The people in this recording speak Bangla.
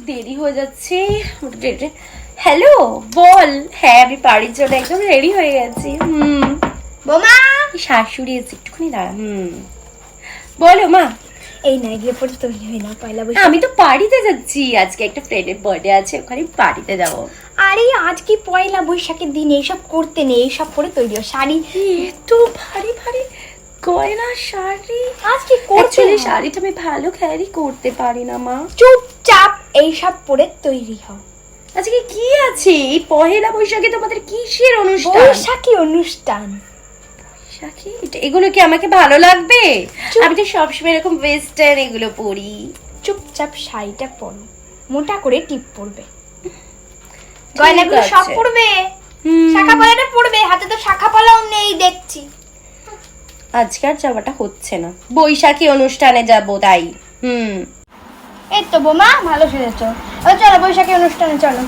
দেরি হয়ে যাচ্ছে। হ্যালো বল। হ্যাঁ আমি বাড়ির জন্য একদম রেডি হয়ে গেছি। হুম। বোমা! শাশুড়ি এসে একটুখানি দাঁড়া। হুম। বলো মা। এই নাইটির পরে তৈরি হয় না পয়লা বৈশাখ। আমি তো বাড়িতে যাচ্ছি। আজকে একটা ফ্রেন্ডের বার্থডে আছে ওখানে বাড়িতে যাব। আরে আজ কি পয়লা বৈশাখের দিন? এইসব করতে নেই এইসব পরে তৈরি হয় শাড়ি এত ভারী ভারী। গয়না শাড়ি? আজ কি অ্যাকচুয়ালি শাড়িটা আমি ভালো ক্যারি করতে পারি না মা। চুপচাপ এইসব পরে তৈরি হও। আজকে কি আছে? এই পহেলা বৈশাখে তোমাদের কিসের অনুষ্ঠান? বৈশাখী অনুষ্ঠান। বৈশাখী? এটা- এগুলো কি আমাকে ভালো লাগবে? আমি তো সবসময় এরকম ওয়েস্টার্ন এগুলো পরি। চুপচাপ শাড়িটা পরো। মোটা করে টিপ পরবে। গয়নাগুলো। সব পরবে। শাখা পরবে হাতে তো শাখা পলাও নেই দেখছি আজকে আর যাওয়াটা হচ্ছে না। বৈশাখী অনুষ্ঠানে যাব তাই। হুম। এই তো বোমা, ভালো সেজেছো। ও চলো বৈশাখী অনুষ্ঠানে চলো।